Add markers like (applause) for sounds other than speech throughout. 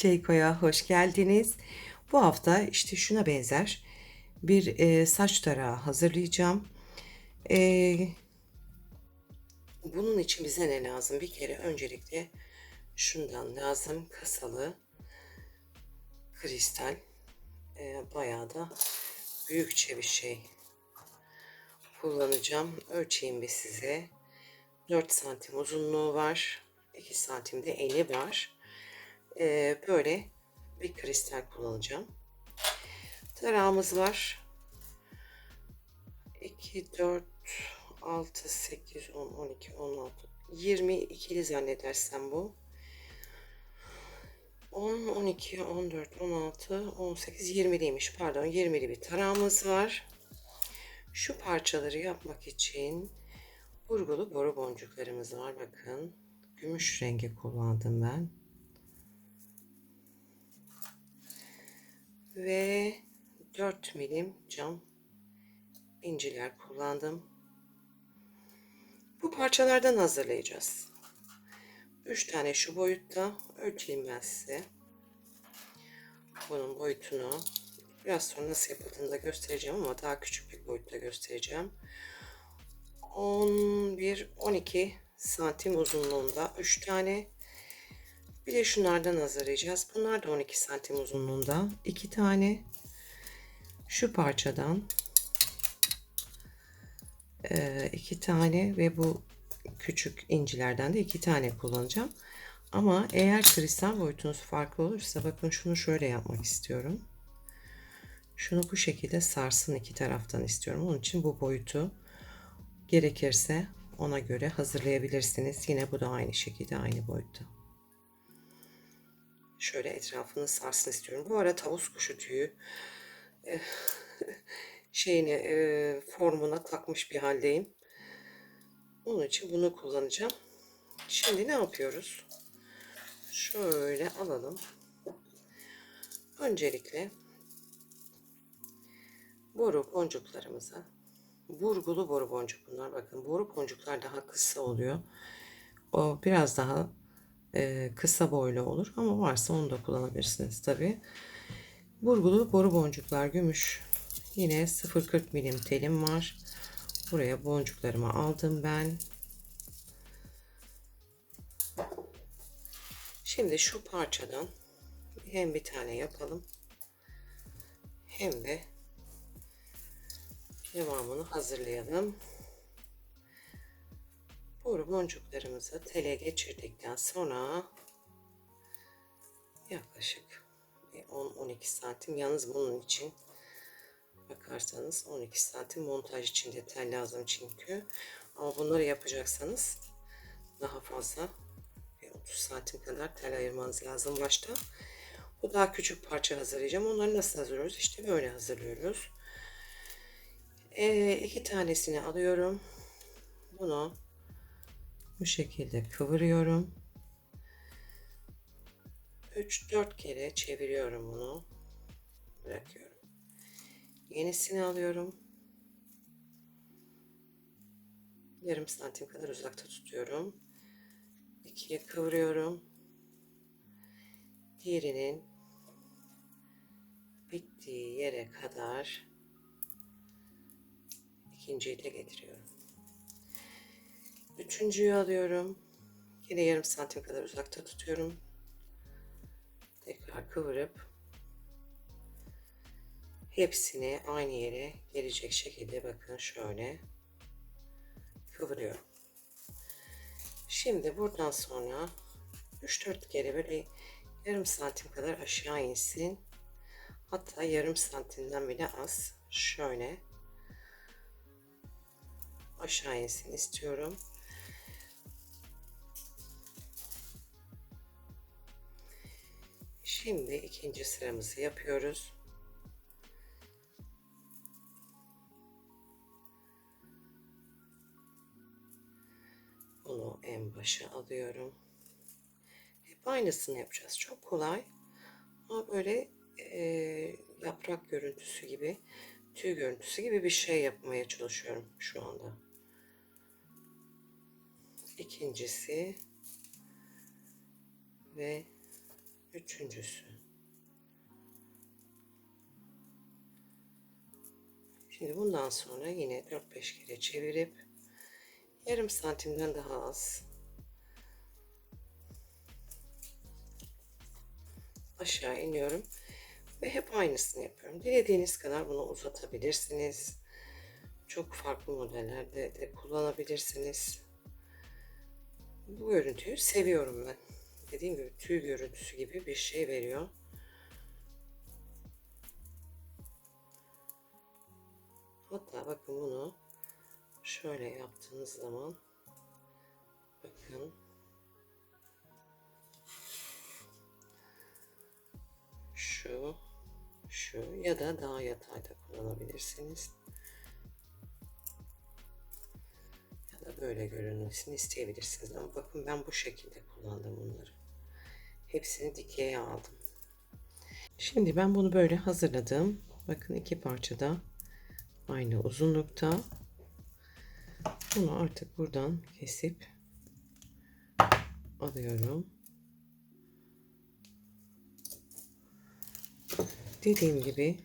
Çeyko'ya hoş geldiniz. Bu hafta işte şuna benzer bir e, saç tarağı hazırlayacağım. E, bunun için bize ne lazım? Bir kere öncelikle şundan lazım. Kasalı kristal. E, bayağı da büyükçe bir şey kullanacağım. Ölçeyim bir size. 4 santim uzunluğu var. 2 santimde eni var. Ee, böyle bir kristal kullanacağım. Tarağımız var. 2, 4, 6, 8, 10, 12, 16, 22'li zannedersem bu. 10, 12, 14, 16, 18, 20'liymiş. Pardon 20'li bir tarağımız var. Şu parçaları yapmak için vurgulu boru boncuklarımız var. Bakın gümüş rengi kullandım ben. Ve 4 milim cam inciler kullandım. Bu parçalardan hazırlayacağız. 3 tane şu boyutta ölçeyim ben size. Bunun boyutunu biraz sonra nasıl yapıldığını da göstereceğim ama daha küçük bir boyutta göstereceğim. 11-12 santim uzunluğunda 3 tane. Bir de şunlardan hazırlayacağız. Bunlar da 12 santim uzunluğunda 2 tane. Şu parçadan 2 tane ve bu küçük incilerden de 2 tane kullanacağım. Ama eğer kristal boyutunuz farklı olursa bakın şunu şöyle yapmak istiyorum. Şunu bu şekilde sarsın iki taraftan istiyorum. Onun için bu boyutu gerekirse ona göre hazırlayabilirsiniz. Yine bu da aynı şekilde aynı boyutta. Şöyle etrafını sarsın istiyorum. Bu ara tavus kuşu tüyü eh, şeyini e, formuna takmış bir haldeyim. Onun için bunu kullanacağım. Şimdi ne yapıyoruz? Şöyle alalım. Öncelikle boru boncuklarımıza vurgulu boru boncuk bunlar. Bakın boru boncuklar daha kısa oluyor. O biraz daha e, kısa boylu olur ama varsa onu da kullanabilirsiniz tabi. Vurgulu boru boncuklar gümüş. Yine 0.40 milim telim var. Buraya boncuklarımı aldım ben. Şimdi şu parçadan hem bir tane yapalım hem de devamını hazırlayalım. Boru boncuklarımızı tele geçirdikten sonra yaklaşık 10-12 santim yalnız bunun için bakarsanız 12 santim montaj için de tel lazım çünkü ama bunları yapacaksanız daha fazla 30 santim kadar tel ayırmanız lazım başta. Bu daha küçük parça hazırlayacağım. Onları nasıl hazırlıyoruz? İşte böyle hazırlıyoruz. Ee, iki tanesini alıyorum. Bunu bu şekilde kıvırıyorum. 3-4 kere çeviriyorum bunu. Bırakıyorum. Yenisini alıyorum. Yarım santim kadar uzakta tutuyorum. İkiye kıvırıyorum. Diğerinin bittiği yere kadar ikinciyi de getiriyorum. Üçüncüyü alıyorum. Yine yarım santim kadar uzakta tutuyorum. Tekrar kıvırıp hepsini aynı yere gelecek şekilde bakın şöyle kıvırıyorum. Şimdi buradan sonra 3-4 kere böyle yarım santim kadar aşağı insin. Hatta yarım santimden bile az. Şöyle aşağı insin istiyorum. Şimdi ikinci sıramızı yapıyoruz. Bunu en başa alıyorum. Hep aynısını yapacağız. Çok kolay. Ama böyle e, yaprak görüntüsü gibi, tüy görüntüsü gibi bir şey yapmaya çalışıyorum şu anda. İkincisi ve Üçüncüsü. Şimdi bundan sonra yine 4-5 kere çevirip yarım santimden daha az aşağı iniyorum ve hep aynısını yapıyorum. Dilediğiniz kadar bunu uzatabilirsiniz. Çok farklı modellerde de kullanabilirsiniz. Bu görüntüyü seviyorum ben. Dediğim gibi tüy görüntüsü gibi bir şey veriyor. Hatta bakın bunu şöyle yaptığınız zaman bakın şu şu ya da daha yatayda kullanabilirsiniz. Ya da böyle görünmesini isteyebilirsiniz. Ama bakın ben bu şekilde kullandım bunları. Hepsini dikeye aldım. Şimdi ben bunu böyle hazırladım. Bakın iki parçada aynı uzunlukta. Bunu artık buradan kesip alıyorum. Dediğim gibi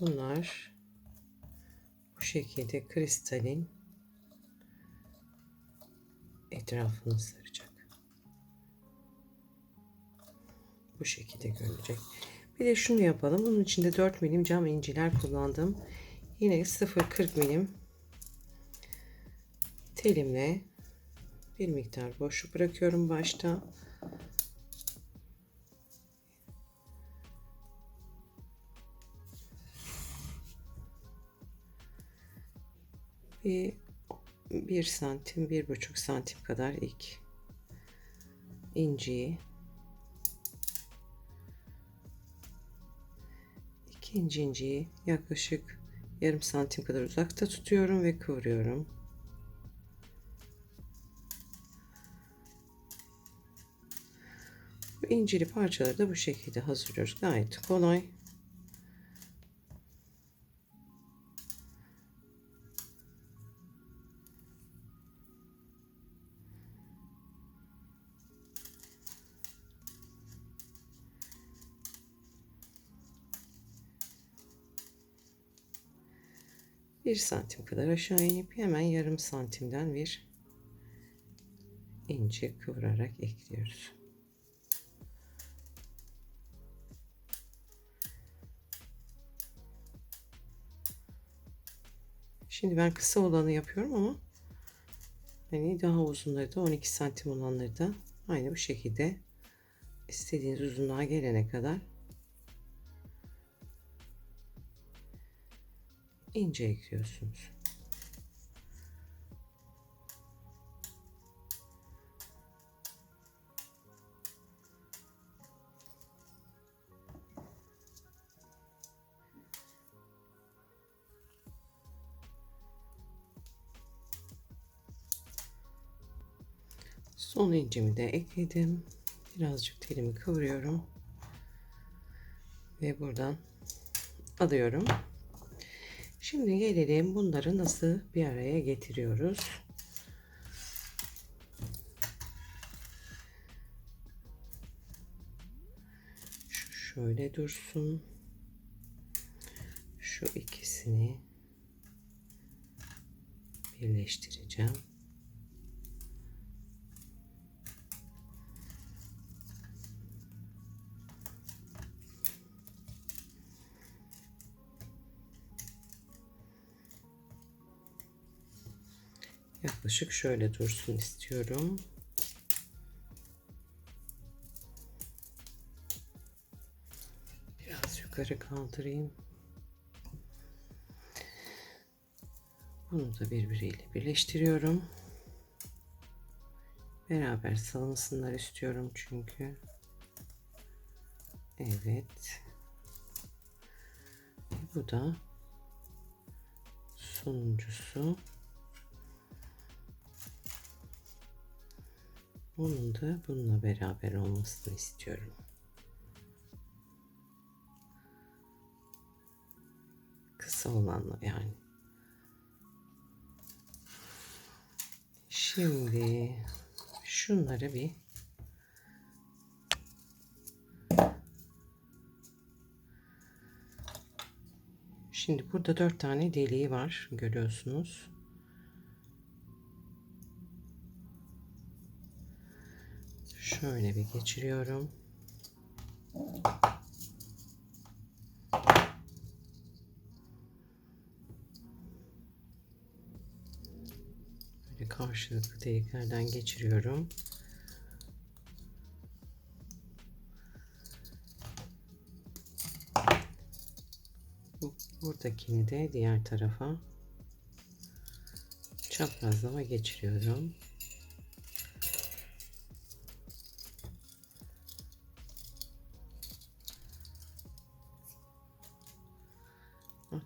bunlar bu şekilde kristalin etrafını saracak. Bu şekilde görünecek. Bir de şunu yapalım. Bunun içinde 4 milim cam inciler kullandım. Yine 0.40 milim telimle bir miktar boşluk bırakıyorum başta. Bir bir santim, bir buçuk santim kadar ilk inciyi ikinci inciyi yaklaşık yarım santim kadar uzakta tutuyorum ve kıvırıyorum. Bu incili parçaları da bu şekilde hazırlıyoruz. Gayet kolay. Bir santim kadar aşağı inip hemen yarım santimden bir ince kıvırarak ekliyoruz. Şimdi ben kısa olanı yapıyorum ama hani daha uzunları da 12 santim olanları da aynı bu şekilde istediğiniz uzunluğa gelene kadar ince ekliyorsunuz. Son incimi de ekledim. Birazcık telimi kıvırıyorum. Ve buradan alıyorum. Şimdi gelelim bunları nasıl bir araya getiriyoruz. Şu şöyle dursun. Şu ikisini birleştireceğim. Yaklaşık şöyle dursun istiyorum. Biraz yukarı kaldırayım. Bunu da birbiriyle birleştiriyorum. Beraber salınsınlar istiyorum çünkü. Evet. Bu da sonuncusu. Onun da bununla beraber olmasını istiyorum. Kısa olanla yani. Şimdi şunları bir Şimdi burada dört tane deliği var görüyorsunuz. Şöyle bir geçiriyorum. Böyle karşılıklı deliklerden geçiriyorum. Bu- Buradakini de diğer tarafa çaprazlama geçiriyorum.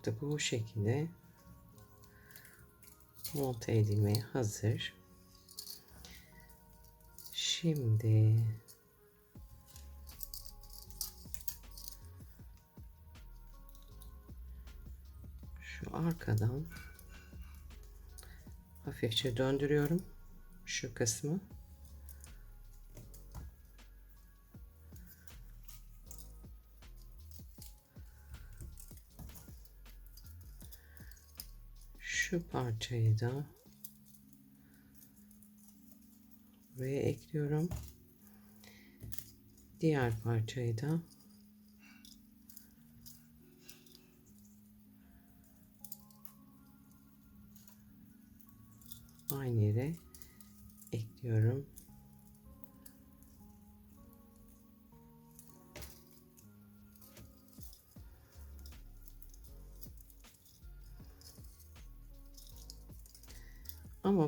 Artık bu şekilde monte edilmeye hazır. Şimdi şu arkadan hafifçe döndürüyorum şu kısmı. Şu parçayı da buraya ekliyorum. Diğer parçayı da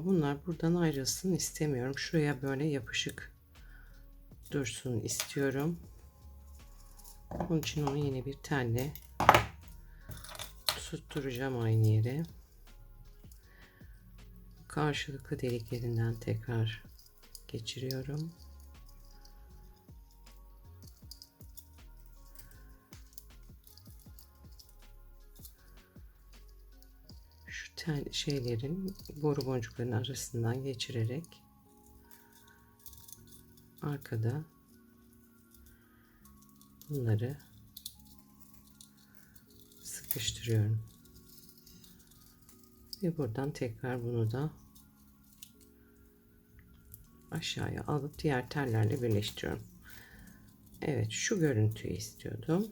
Bunlar buradan ayrılsın istemiyorum. Şuraya böyle yapışık dursun istiyorum. Onun için onu yine bir telle tutturacağım aynı yere. Karşılıklı deliklerinden tekrar geçiriyorum. Tel şeylerin boru boncuklarının arasından geçirerek arkada bunları sıkıştırıyorum. Ve buradan tekrar bunu da aşağıya alıp diğer tellerle birleştiriyorum. Evet şu görüntüyü istiyordum.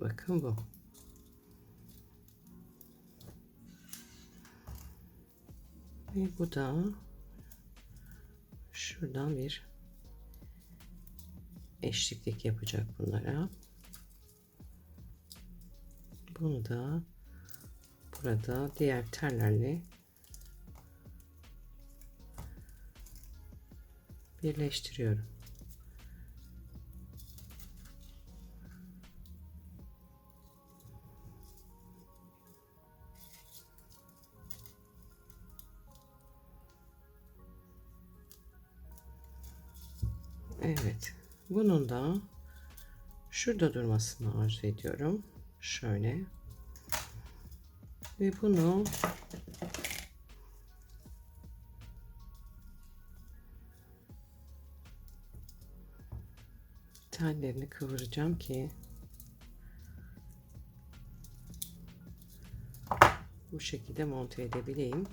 Bakın bu. Ve bu da şuradan bir eşliklik yapacak bunlara. Bunu da burada diğer tellerle birleştiriyorum. Evet. Bunun da şurada durmasını arzu ediyorum. Şöyle. Ve bunu tellerini kıvıracağım ki bu şekilde monte edebileyim.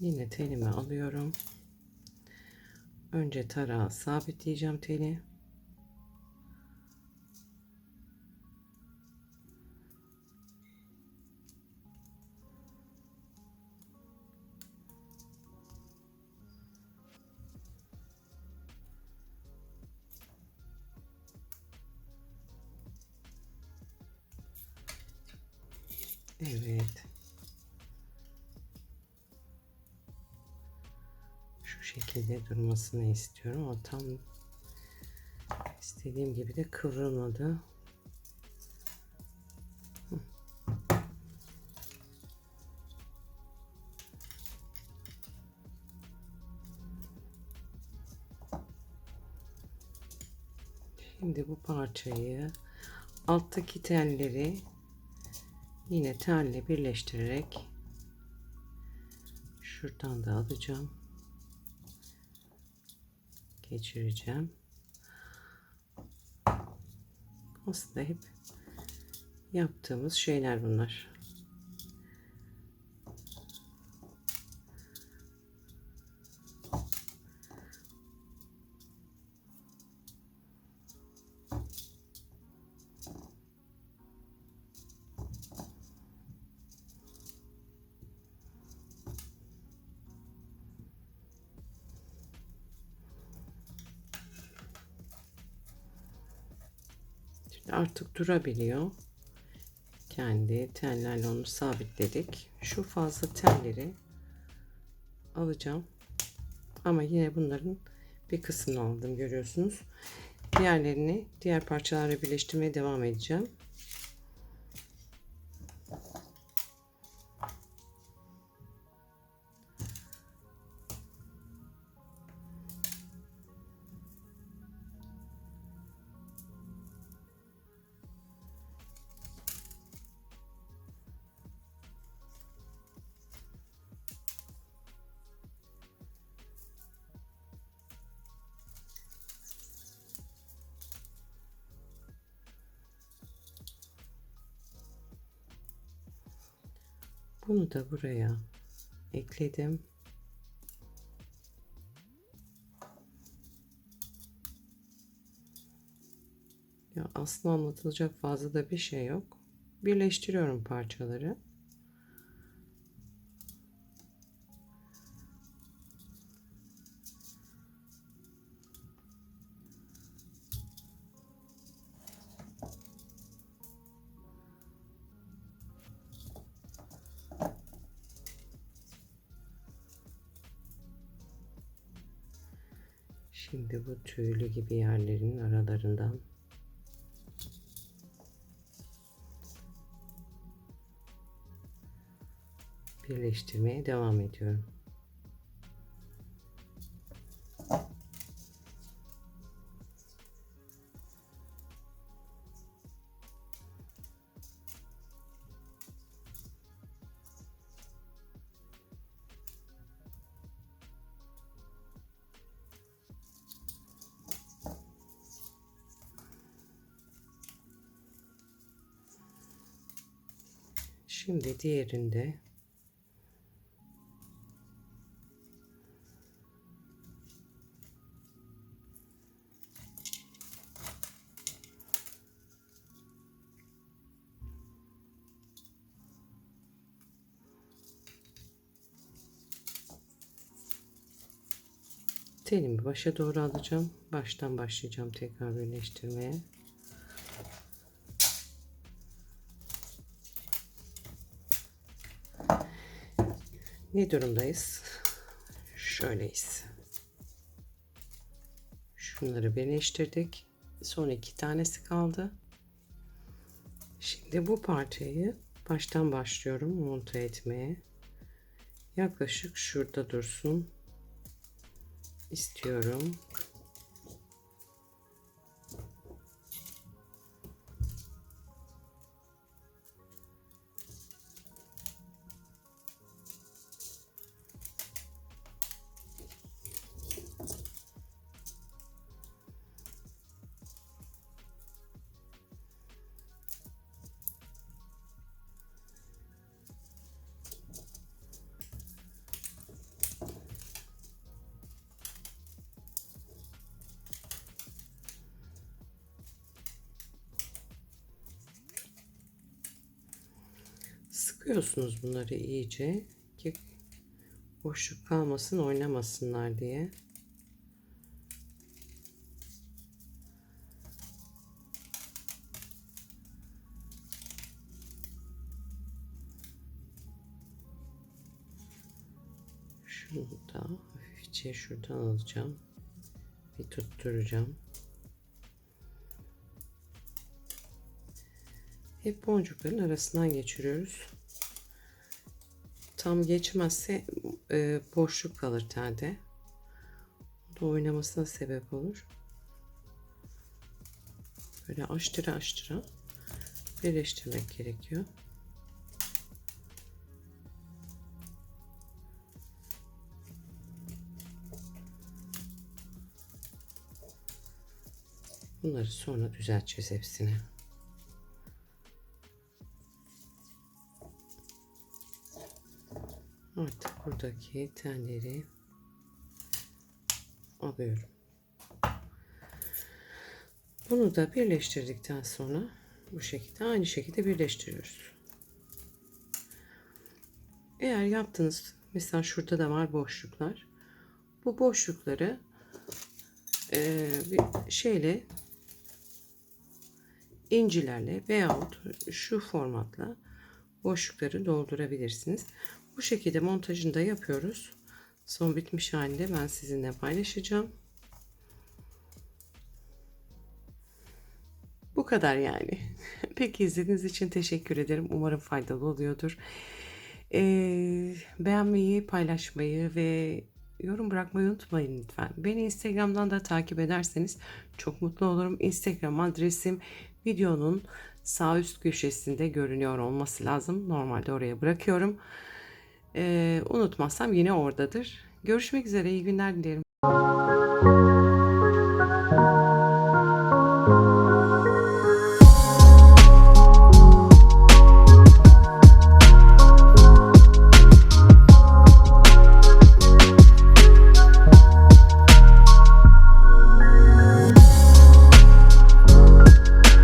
Yine telimi alıyorum. Önce tarağı sabitleyeceğim teli. Şekilde durmasını istiyorum ama tam istediğim gibi de kıvrılmadı. Şimdi bu parçayı alttaki telleri yine telle birleştirerek şuradan da alacağım. Geçireceğim. Aslında hep yaptığımız şeyler bunlar. Artık durabiliyor. Kendi tellerle onu sabitledik. Şu fazla telleri alacağım. Ama yine bunların bir kısmını aldım görüyorsunuz. Diğerlerini diğer parçalarla birleştirmeye devam edeceğim. Bunu da buraya ekledim. Ya aslında anlatılacak fazla da bir şey yok. Birleştiriyorum parçaları. Şimdi bu tüylü gibi yerlerin aralarından birleştirmeye devam ediyorum. Şimdi diğerinde telimi başa doğru alacağım. Baştan başlayacağım tekrar birleştirmeye. Ne durumdayız? Şöyleyiz. Şunları birleştirdik. Son iki tanesi kaldı. Şimdi bu parçayı baştan başlıyorum monte etmeye. Yaklaşık şurada dursun istiyorum. Sıkıyorsunuz bunları iyice ki boşluk kalmasın oynamasınlar diye. Şunu hafifçe şuradan alacağım. Bir tutturacağım. Hep boncukların arasından geçiriyoruz. Tam geçmezse e, boşluk kalır telde. O da oynamasına sebep olur. Böyle açtıra açtıra birleştirmek gerekiyor. Bunları sonra düzelteceğiz hepsini. Artık buradaki telleri alıyorum. Bunu da birleştirdikten sonra bu şekilde aynı şekilde birleştiriyoruz. Eğer yaptığınız mesela şurada da var boşluklar. Bu boşlukları eee, bir şeyle incilerle veyahut şu formatla boşlukları doldurabilirsiniz. Bu şekilde montajını da yapıyoruz. Son bitmiş halinde ben sizinle paylaşacağım. Bu kadar yani. (laughs) Peki izlediğiniz için teşekkür ederim. Umarım faydalı oluyordur. Ee, beğenmeyi, paylaşmayı ve yorum bırakmayı unutmayın lütfen. Beni Instagram'dan da takip ederseniz çok mutlu olurum. Instagram adresim videonun sağ üst köşesinde görünüyor olması lazım. Normalde oraya bırakıyorum. Ee, unutmazsam yine oradadır. Görüşmek üzere. İyi günler dilerim.